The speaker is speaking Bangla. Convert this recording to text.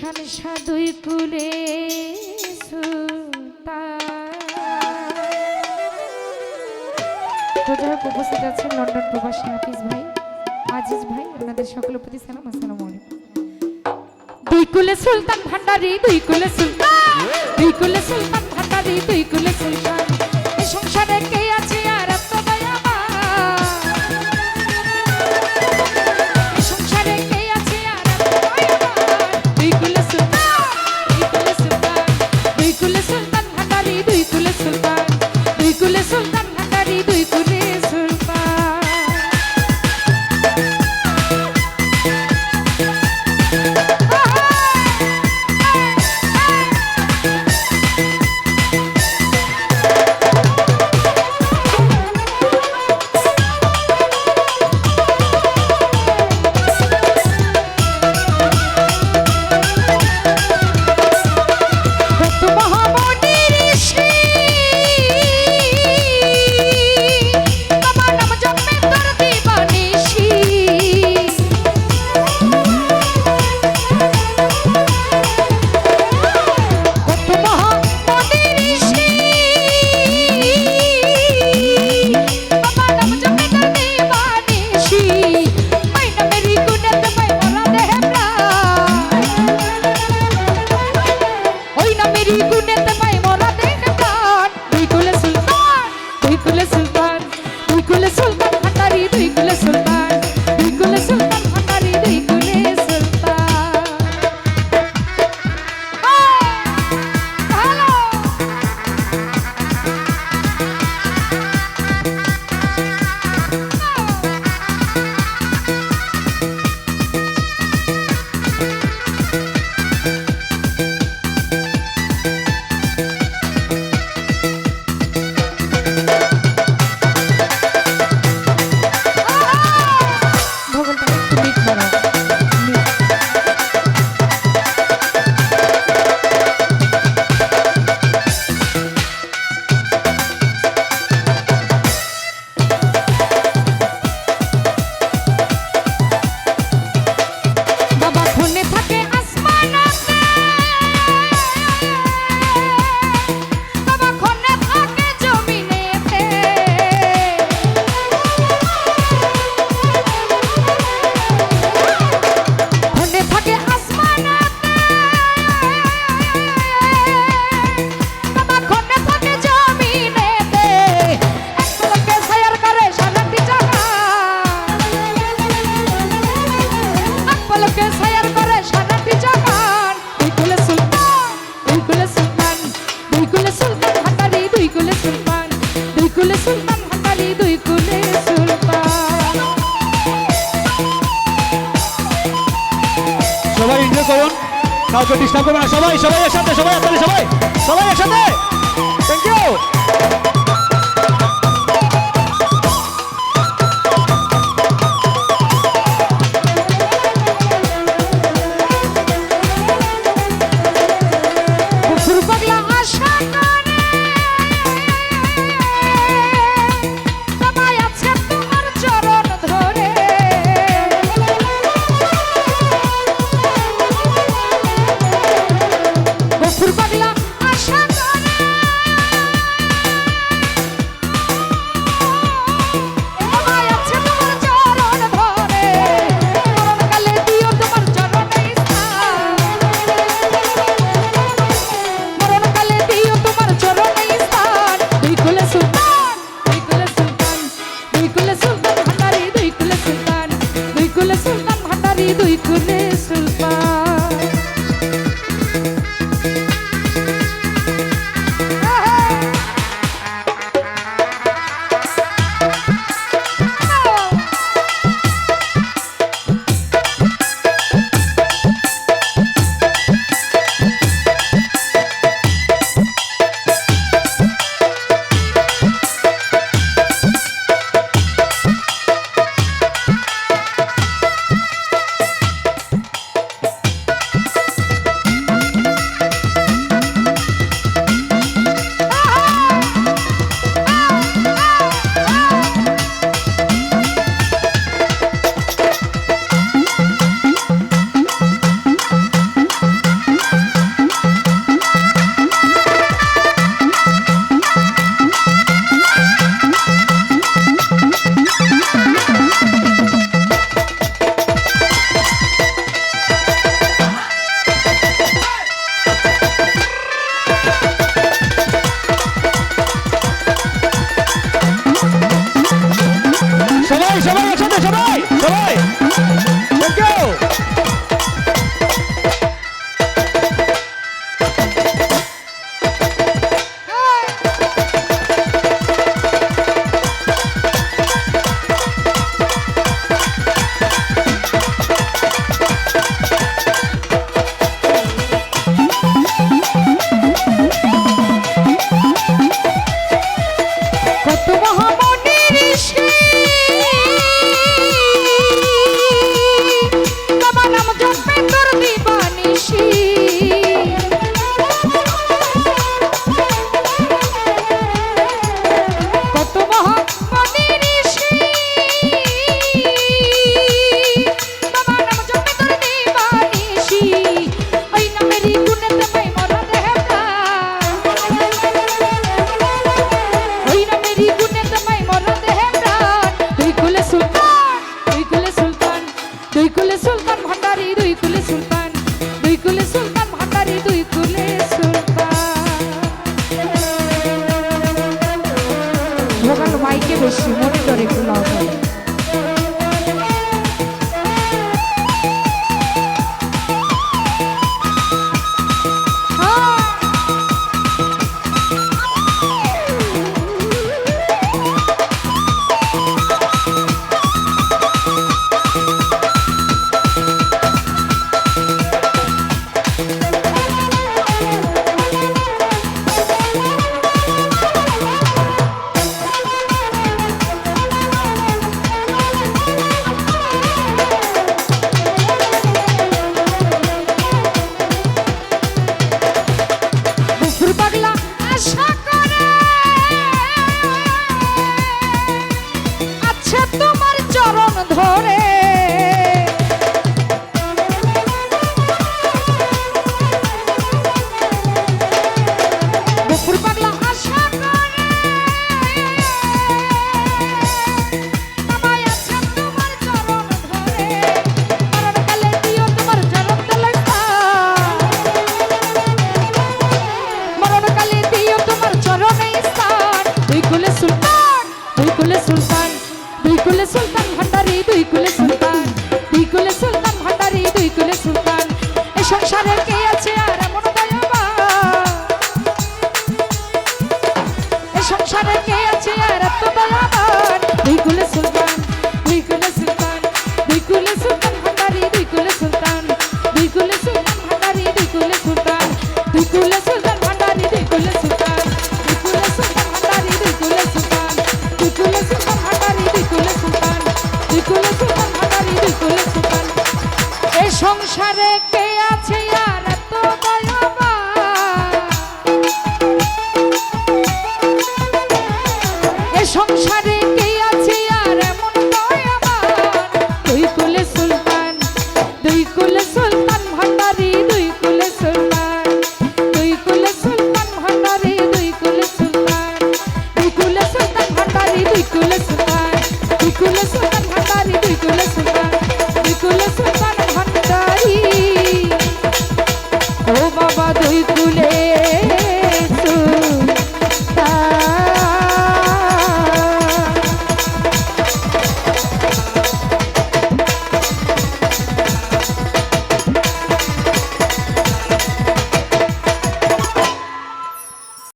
বিষান সাধুই কুলে তো উপস্থিত আছেন লন্ডন প্রবাসী হাফিজ ভাই, আজিজ ভাই, আপনাদের সকলের প্রতি সালাম, আসসালাম আলাইকুম। দুই কুলে সুলতান ভান্ডারি, দুই কুলে সুলতান। দুই কুলে সুলতান ভান্ডারি, দুই কুলে সুলতান। সংসারে কে করুন। কাউকে ডিস্টার্ব করবেন সবাই সবাই একসাথে সবাই আপনারা সবাই সবাই একসাথে। থ্যাংক ইউ দুই সংসারে কে আছে আর তুই তুলে